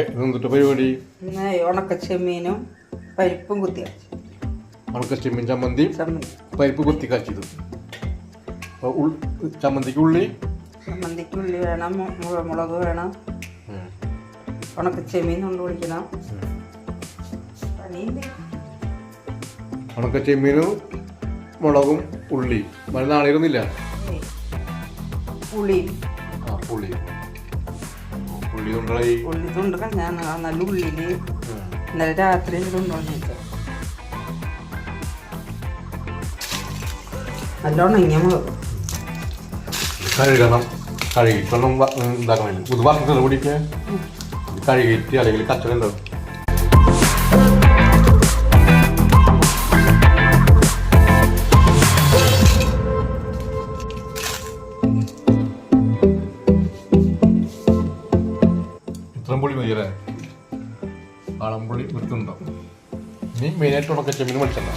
ഇതെന്തിട്ട് പരിപാടി? പിന്നെ ഉണക്ക ചെമ്മീനും പരിപ്പും കുത്തി വെച്ചു ഉണക്ക ചെമ്മീൻ ചമ്മന്തി. പരിപ്പ് കുത്തി കാച്ചിയത്. ചമ്മന്തിക്ക് ഉള്ളി? ചമ്മന്തിക്ക് ഉള്ളി വേണം മുളക് വേണം. ഉണക്കച്ചെമ്മീൻ ഉണക്ക ചെമ്മീൻ കൊണ്ട് വിളിക്കണം ഉണക്കച്ചെമ്മീനും ഉണക്ക ചെമ്മീനും മുളകും ഉള്ളി മഴ നാളെയൊന്നുമില്ല ഏയ്. ആ ഉള്ളി ഉള്ളി കൊണ്ടായി ഉള്ളി തൊണ്ട് ഞാൻ നല്ല ഉള്ളിൽ ഇന്നലെ രാത്രി ചോദിച്ചത്. നല്ല ഉണങ്ങിയ മുളക് കഴുകണം. കഴുകിട്ടൊന്നും ഉണ്ടാക്കണം പുതു പാത്രത്തിൽ കൂടിയിട്ട് കഴുകിയിട്ട് അല്ലെങ്കിൽ കച്ചവടം ഉണ്ടാവും മതിയല്ലേ ആളംപുളി വൃത്തുണ്ടോ ഇനി മെയിനായിട്ട് ഉണക്ക ചെമ്മീൻ വെളിച്ചെണ്ണ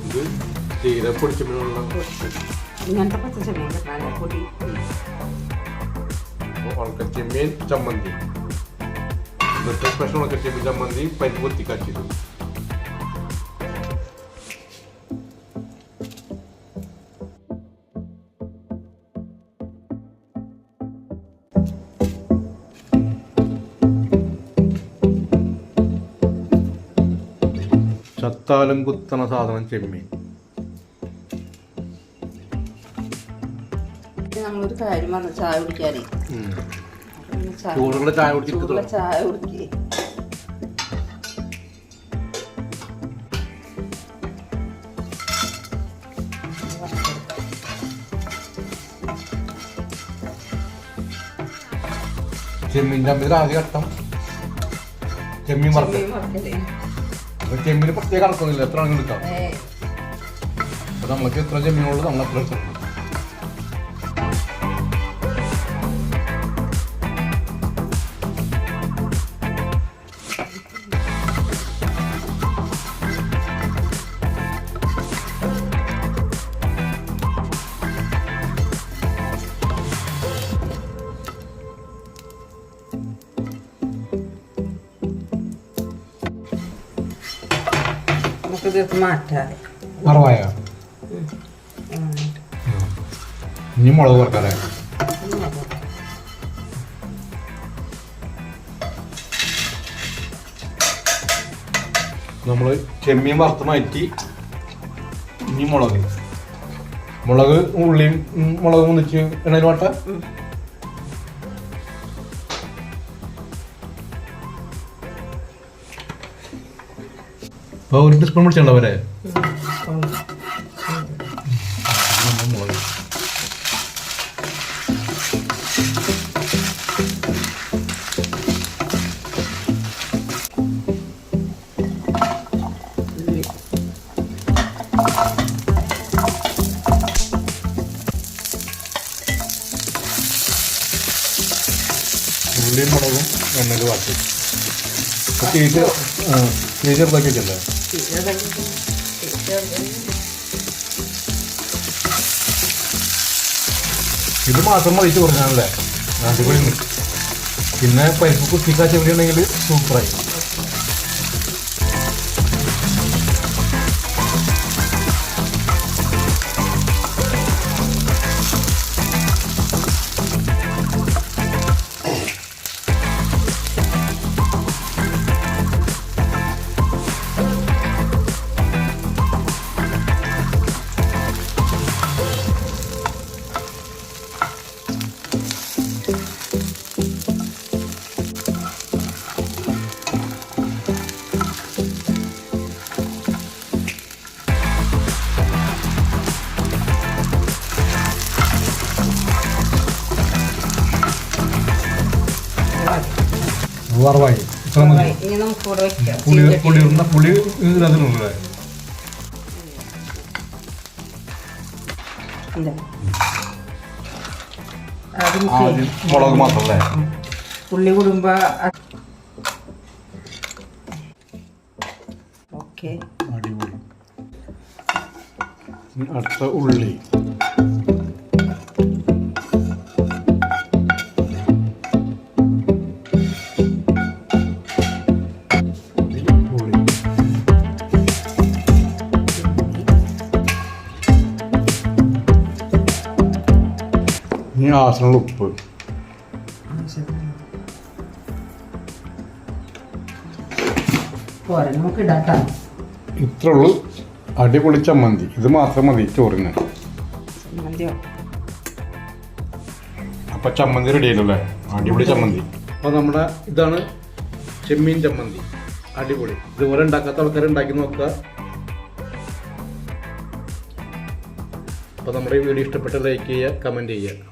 ഇത് തീരെ പൊടിച്ചപ്പോഴുള്ള ഇങ്ങനത്തെ പച്ച ചെമ്മീൻ കിട്ടാൻ പൊടി. ഉണക്കച്ചെമ്മീൻ ചമ്മന്തി. ഇന്നത്തെ സ്പെഷ്യൽ ഉണക്കച്ചെമ്മീൻ ചമ്മന്തി പരിപ്പ് കൊത്തി കാച്ചിയത് ചത്താലും കുത്തണ സാധനം ചെമ്മീൻ. നമ്മളൊരു കാര്യം ചായ കുടിക്കാനേ. ചൂടുള്ള ചായ കുടിച്ചിട്ട് ചായ കുടിക്കേ. ചെമ്മീൻ ചമ്മന്തിൽ ആദ്യ ഘട്ടം ചെമ്മീൻ ചെമ്മീന് പ്രത്യേക കണക്കൊന്നുമില്ല എത്ര ആണെങ്കിലും എടുക്കാം. അപ്പൊ നമുക്ക് എത്ര ചെമ്മീനുള്ളത് നമ്മൾ അത്ര എടുക്കണം? നമുക്ക് ഇത് മാറ്റാതെ മറവായ ഇനി മുളക് വറുക്കാറേ നമ്മൾ ചെമ്മീൻ വറുത്ത് മാറ്റി ഇനി മുളക്. മുളക് ഉള്ളിയും മുളകും ഒന്നിച്ച് എണ്ണയിൽ വാട്ട? ഇപ്പോൾ ഒരു ടീസ്പൂൺ വിളിച്ചിട്ടുണ്ടവരെ അവരെ. ഉള്ളിയും മുളകും എണ്ണയിൽ വാട്ടി. തീറ്റ തീ ചെറുതാക്കി ഇത് മാത്രം മതി ചോറിനാണല്ലേ അടിപൊളി. പിന്നെ പരിപ്പ് കുത്തിക്കാച്ച എവിടെ ഉണ്ടെങ്കിൽ സൂപ്പറായി വറവായി ഇത്ര മതി. ഇനി നമുക്ക് ഇവിടെ വെക്കാം. പുളി പുളി ഉണ്ട. പുളി ഇതിനകത്തിനുള്ളേ. ആദ്യം ആദ്യം മുളക് മാത്രം പുള്ളി കുടുംബ കൂടുമ്പോ ഓക്കെ. അടിപൊളി. ഇനി അടുത്ത ഉള്ളി. ഇനി ആവശ്യമുള്ള ഉപ്പ്. ഇത്ര ഉള്ളു അടിപൊളി ചമ്മന്തി. ഇത് മാത്രം മതി ചോറിന്. അപ്പൊ ചമ്മന്തി റെഡി ആയില്ലേ അടിപൊളി ചമ്മന്തി. അപ്പൊ നമ്മുടെ ഇതാണ് ചെമ്മീൻ ചമ്മന്തി. അടിപൊളി. ഇതുപോലെ ഉണ്ടാക്കാത്ത ആൾക്കാർ ഉണ്ടാക്കി നോക്കുക. അപ്പൊ നമ്മുടെ ഈ വീഡിയോ ഇഷ്ടപ്പെട്ട ലൈക്ക് ചെയ്യുക കമന്റ് ചെയ്യുക.